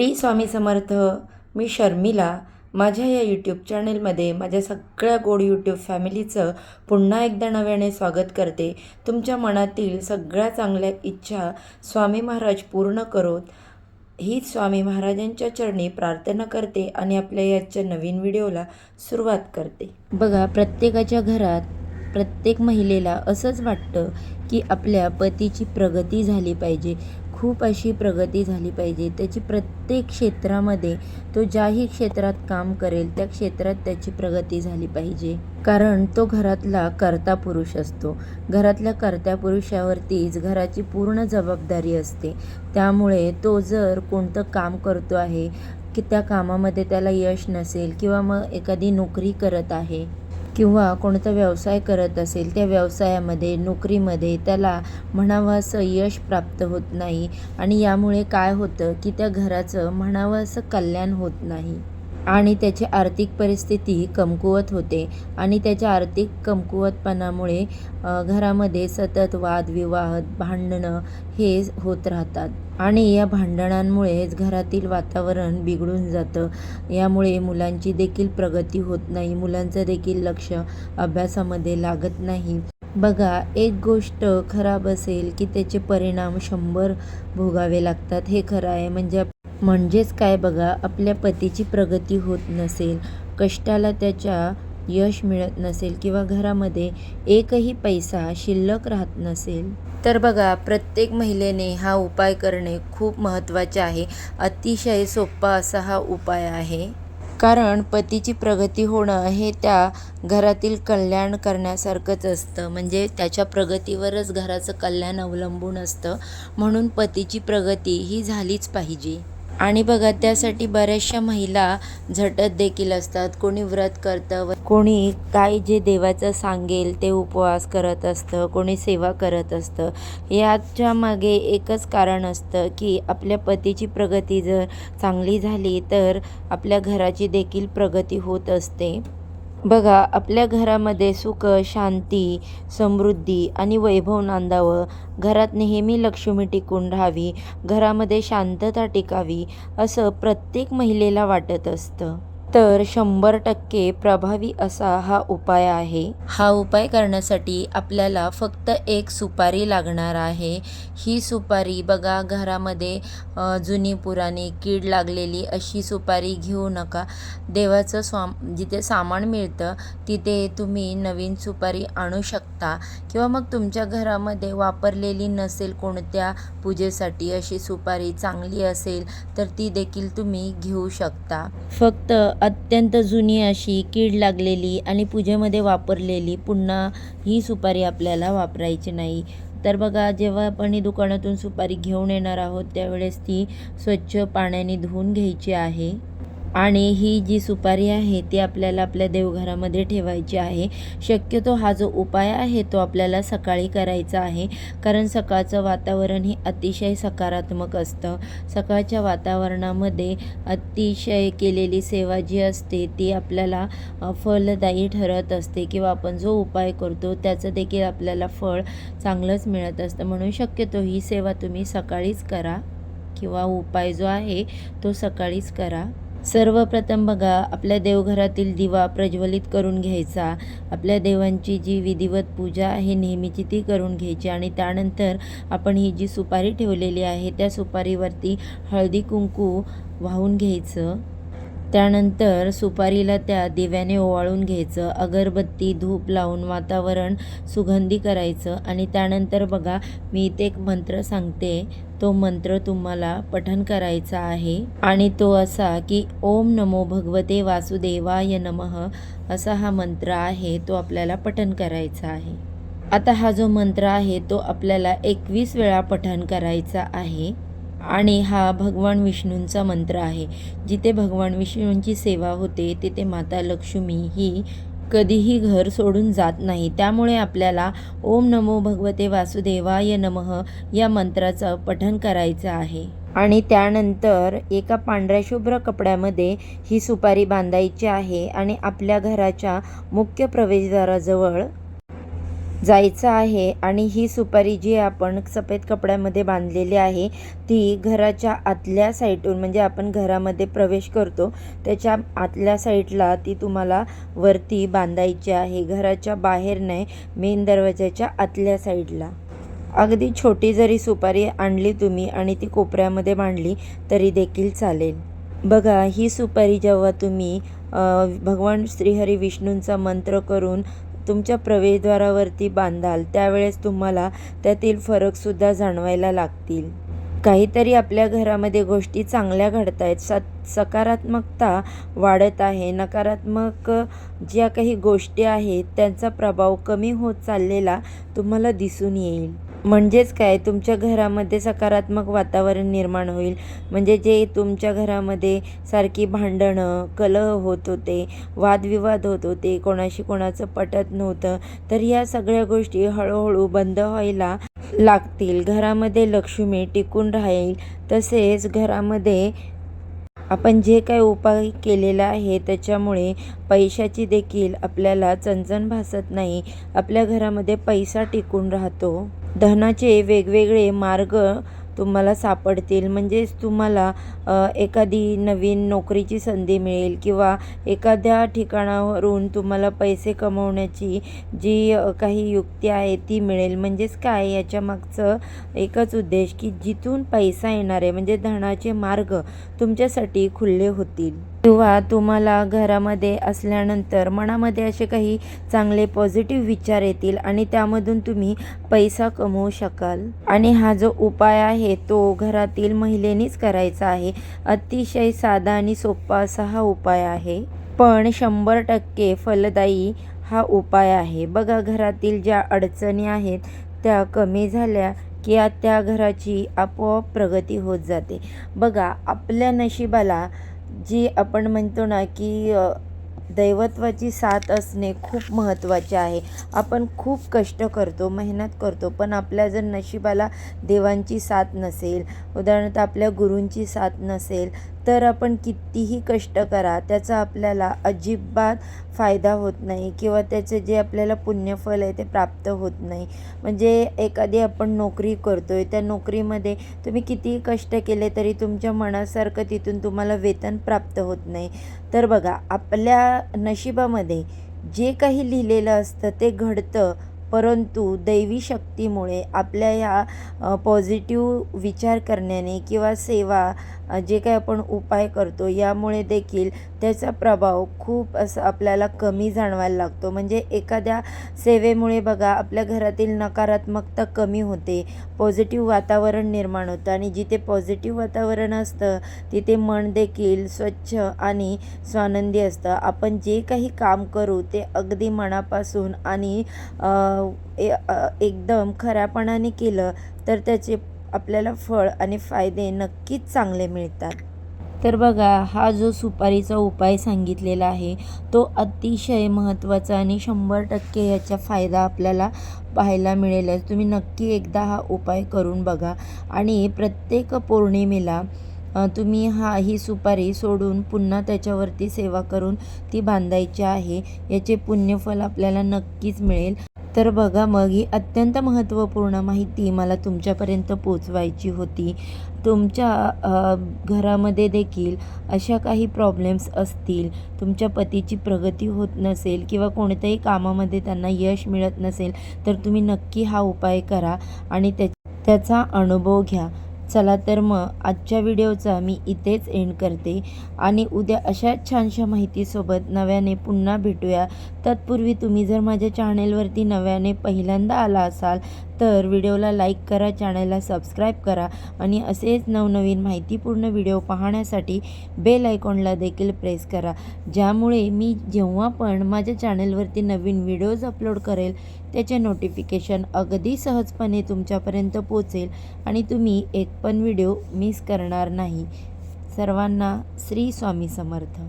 T Swami Samarth मी शर्मिला. माझ्या या YouTube चॅनेलमध्ये माझ्या सगळ्या गोड यूट्यूब फॅमिलीचं पुन्हा एकदा नव्याने स्वागत करते. तुमच्या मनातील सगळ्या चांगल्या इच्छा स्वामी महाराज पूर्ण करोत. हीच स्वामी महाराजांच्या चरणी प्रार्थना करते आणि आपल्या याच्या नवीन व्हिडिओला सुरुवात करते. बघा प्रत्येकाच्या घरात प्रत्येक महिलेला असंच वाटतं की आपल्या पतीची प्रगती झाली पाहिजे. खूप अशी प्रगती झाली पाहिजे. त्याची प्रत्येक क्षेत्रामध्ये तो ज्याही क्षेत्रात काम करेल त्या क्षेत्रात त्याची प्रगती झाली पाहिजे. कारण तो घरातला कर्ता पुरुष असतो. घरातल्या कर्त्या पुरुषावरतीच घराची पूर्ण जबाबदारी असते. त्यामुळे तो जर कोणतं काम करतो आहे की त्या कामामध्ये त्याला यश नसेल किंवा मग एखादी नोकरी करत आहे किंवा कोणता व्यवसाय करत असेल त्या व्यवसायामध्ये नोकरीमध्ये त्याला म्हणावं असं यश प्राप्त होत नाही. आणि यामुळे काय होतं की त्या घराचं म्हणावं असं कल्याण होत नाही. आणि त्याची आर्थिक परिस्थिती कमकुवत होते. आणि त्याच्या आर्थिक कमकुवतपणामुळे घरामध्ये सतत वादविवाह भांडणं हे होत राहतात. आणि या भांडणांमुळेच घरातील वातावरण बिघडून जातं. यामुळे मुलांची देखील प्रगती होत नाही. मुलांचं देखील लक्ष अभ्यासामध्ये लागत नाही. बघा एक गोष्ट खराब असेल की त्याचे परिणाम शंभर भोगावे लागतात. हे खरं आहे. म्हणजे म्हणजेच काय बघा आपल्या पतीची प्रगती होत नसेल कष्टाला त्याच्या यश मिळत नसेल किंवा घरामध्ये एकही पैसा शिल्लक राहत नसेल. तर बघा प्रत्येक महिलेने हा उपाय करणे खूप महत्त्वाचे आहे. अतिशय सोपा असा हा उपाय आहे. कारण पतीची प्रगती होणं हे त्या घरातील कल्याण करण्यासारखंच असतं. म्हणजे त्याच्या प्रगतीवरच घराचं कल्याण अवलंबून असतं. म्हणून पतीची प्रगती ही झालीच पाहिजे. आणि बघा त्यासाठी बऱ्याचशा महिला झटत देखील असतात. कोणी व्रत करतं व कोणी काय जे देवाचं सांगेल ते उपवास करत असतं कोणी सेवा करत असतं. याच्या मागे एकच कारण असतं की आपल्या पतीची प्रगती जर चांगली झाली तर आपल्या घराची देखील प्रगती होत असते. बघा आपल्या घरामध्ये सुख शांती समृद्धी आणि वैभव नांदावं. घरात नेहमी लक्ष्मी टिकून राहावी. घरामध्ये शांतता टिकावी असं प्रत्येक महिलेला वाटत असतं. तर शंभर टक्के प्रभावी असा हा उपाय आहे. हा उपाय करण्यासाठी आपल्याला फक्त एक सुपारी लागणार आहे. ही सुपारी बघा घरामध्ये जुनी पुराणी कीड लागलेली अशी सुपारी घेऊ नका. देवाचं स्वाम जिथे सामान मिळतं तिथे तुम्ही नवीन सुपारी आणू शकता. किंवा मग तुमच्या घरामध्ये वापरलेली नसेल कोणत्या पूजेसाठी अशी सुपारी चांगली असेल तर ती देखील तुम्ही घेऊ शकता. फक्त अत्यंत जुनी अशी कीड लागलेली आणि पूजेमध्ये वापरलेली पुन्हा ही सुपारी आपल्याला वापरायची नाही. तर बघा जेव्हा आपण ही दुकानातून सुपारी घेऊन येणार आहोत त्यावेळेस ती स्वच्छ पाण्याने धुवून घ्यायची आहे. आणि ही जी सुपारी आहे ती आपल्याला आपल्या देवघरामध्ये ठेवायची आहे. शक्यतो हा जो उपाय आहे तो आपल्याला सकाळी करायचा आहे. कारण सकाळचं वातावरण हे अतिशय सकारात्मक असतं. सकाळच्या वातावरणामध्ये अतिशय केलेली सेवा जी असते ती आपल्याला फलदायी ठरत असते किंवा आपण जो उपाय करतो त्याचं देखील आपल्याला फळ चांगलंच मिळत असतं. म्हणून शक्यतो ही सेवा तुम्ही सकाळीच करा किंवा उपाय जो आहे तो सकाळीच करा. सर्वप्रथम बघा आपल्या देवघरातील दिवा प्रज्वलित करून घ्यायचा. आपल्या देवांची जी विधिवत पूजा आहे नेहमीची ती करून घ्यायची. आणि त्यानंतर आपण ही जी सुपारी ठेवलेली आहे त्या सुपारीवरती हळदी कुंकू वाहून घ्यायचं. त्यानंतर सुपारीला त्या दिव्याने ओवाळून घ्यायचं. अगरबत्ती धूप लावून वातावरण सुगंधी करायचं. आणि त्यानंतर बघा मी इथे एक मंत्र सांगते. तो मंत्र तुम्हाला पठन करायचा आहे. आणि तो असा की ओम नमो भगवते वासुदेवाय नमः असा हा मंत्र आहे तो आपल्याला पठन करायचा आहे. आता हा जो मंत्र आहे तो आपल्याला एकवीस वेळा पठन करायचा आहे. आणि हा भगवान विष्णूंचा मंत्र आहे. जिथे भगवान विष्णूंची सेवा होते तिथे माता लक्ष्मी ही कधीही घर सोडून जात नाही. त्यामुळे आपल्याला ओम नमो भगवते वासुदेवाय नमः या मंत्राचं पठण करायचं आहे. आणि त्यानंतर एका पांढऱ्या शुभ्र कपड्यामध्ये ही सुपारी बांधायची आहे आणि आपल्या घराच्या मुख्य प्रवेशद्वाराजवळ जायचं आहे आणि ही सुपारी जी आपण सफेद कपड्यामध्ये बांधलेली आहे ती घराच्या आतल्या साईडून म्हणजे आपण घरामध्ये प्रवेश करतो त्याच्या आतल्या साईडला ती तुम्हाला वरती बांधायची आहे. घराच्या बाहेर नाही मेन दरवाजाच्या आतल्या साईडला. अगदी छोटी जरी सुपारी आणली तुम्ही आणि ती कोपऱ्यामध्ये बांधली तरी देखील चालेल. बघा ही सुपारी जेव्हा तुम्ही भगवान श्रीहरी विष्णूंचा मंत्र करून तुमच्या प्रवेशद्वारावरती बांधाल त्यावेळेस तुम्हाला त्यातील फरकसुद्धा जाणवायला लागतील. काहीतरी आपल्या घरामध्ये गोष्टी चांगल्या घडत आहेत. स सकारात्मकता वाढत आहे. नकारात्मक ज्या काही गोष्टी आहेत त्यांचा प्रभाव कमी होत चाललेला तुम्हाला दिसून येईल. म्हणजेच काय? तुमच्या घरामध्ये सकारात्मक वातावरण निर्माण होईल. म्हणजे जे तुमच्या घरामध्ये सारखी भांडणं कलह होत होते वादविवाद होत होते कोणाशी कोणाचं पटत नव्हतं तर या सगळ्या गोष्टी हळूहळू बंद व्हायला लागतील. घरामध्ये लक्ष्मी टिकून राहील. तसेच घरामध्ये आपण जे काय उपाय केलेला आहे त्याच्यामुळे पैशाची देखील आपल्याला चणचण भासत नाही. आपल्या घरामध्ये पैसा टिकून राहतो. धनाचे वेगवेगळे मार्ग तुम्हाला सापडतील. म्हणजेच तुम्हाला एखादी नवीन नोकरीची संधी मिळेल किंवा एखाद्या ठिकाणावरून तुम्हाला पैसे कमवण्याची जी काही युक्ती आहे ती मिळेल. म्हणजेच काय? याच्या मागचं एकच उद्देश की जिथून पैसा येणार आहे म्हणजे धनाचे मार्ग तुमच्यासाठी खुले होतील. किंवा तुम्हाला घरामध्ये असल्यानंतर मनामध्ये असे काही चांगले पॉझिटिव्ह विचार येतील आणि त्यामधून तुम्ही पैसा कमवू शकाल. आणि हा जो उपाय आहे तो घरातील महिलेनीच करायचा आहे. अतिशय साधा आणि सोपा असा हा उपाय आहे. पण शंभर टक्के फलदायी हा उपाय आहे. बघा घरातील ज्या अडचणी आहेत त्या कमी झाल्या की त्या घराची आपोआप प्रगती होत जाते. बघा आपल्या नशिबाला जी आपण म्हणतो ना की दैवत्वाची साथ असणे खूप महत्त्वाचे आहे. आपण खूप कष्ट करतो मेहनत करतो पण आपल्या जर नशिबाला देवांची साथ नसेल उदाहरणार्थ आपल्या गुरूंची साथ नसेल तर आपण कितीही कष्ट करा त्याचा आपल्याला अजिबात फायदा होत नाही किंवा त्याचे जे आपल्याला पुण्यफल आहे ते प्राप्त होत नाही. म्हणजे एखादी आपण नोकरी करतो आहे त्या नोकरीमध्ये तुम्ही कितीही कष्ट केले तरी तुमच्या मनासारखं तिथून तुम्हाला वेतन प्राप्त होत नाही. तर बघा आपल्या नशिबामध्ये जे काही लिहिलेलं असतं ते घडतं परंतु दैवी शक्तीमुळे आपल्या ह्या पॉझिटिव्ह विचार करण्याने किंवा सेवा जे काही आपण उपाय करतो यामुळे देखील त्याचा प्रभाव खूप असं आपल्याला कमी जाणवायला लागतो. म्हणजे एखाद्या सेवेमुळे बघा आपल्या घरातील नकारात्मकता कमी होते पॉझिटिव्ह वातावरण निर्माण होतं आणि जिथे पॉझिटिव्ह वातावरण असतं तिथे मन देखील स्वच्छ आणि स्वानंदी असतं. आपण जे काही काम करू ते अगदी मनापासून आणि ए- एकदम खऱ्यापणाने केलं तर त्याचे आपल्याला फळ आणि फायदे नक्कीच चांगले मिळतात. तर बघा हा जो सुपारीचा उपाय सांगितलेला आहे तो अतिशय महत्त्वाचा आणि शंभर टक्के याचा फायदा आपल्याला पाहायला मिळेलच तुम्ही नक्की एकदा हा उपाय करून बघा. आणि प्रत्येक पौर्णिमेला तुम्ही हा ही सुपारी सोडून पुन्हा त्याच्यावरती सेवा करून ती बांधायची आहे. याचे पुण्यफल आपल्याला नक्कीच मिळेल. तर बघा मग ही अत्यंत महत्त्वपूर्ण माहिती मला तुमच्यापर्यंत पोचवायची होती. तुमच्या घरामध्ये देखील अशा काही प्रॉब्लेम्स असतील तुमच्या पतीची प्रगती होत नसेल किंवा कोणत्याही कामामध्ये त्यांना यश मिळत नसेल तर तुम्ही नक्की हा उपाय करा आणि त्या त्याचा अनुभव घ्या. चला तर मग आजच्या व्हिडिओचा मी इथेच एंड करते. आणि उद्या अशाच छानशा माहितीसोबत नव्याने पुन्हा भेटूया. तत्पूर्वी तुम्ही जर माझ्या चॅनेलवरती नव्याने पहिल्यांदा आला असाल तर व्हिडिओला लाईक करा चॅनलला सबस्क्राईब करा आणि असेच नवनवीन माहितीपूर्ण व्हिडिओ पाहण्यासाठी बेल आयकॉनला देखील प्रेस करा. ज्यामुळे मी जेव्हा पण माझ्या चॅनलवरती नवीन व्हिडिओज अपलोड करेल त्याचे नोटिफिकेशन अगदी सहजपणे तुमच्यापर्यंत पोचेल आणि तुम्ही एक पण व्हिडिओ मिस करणार नाही. सर्वांना श्री स्वामी समर्थ.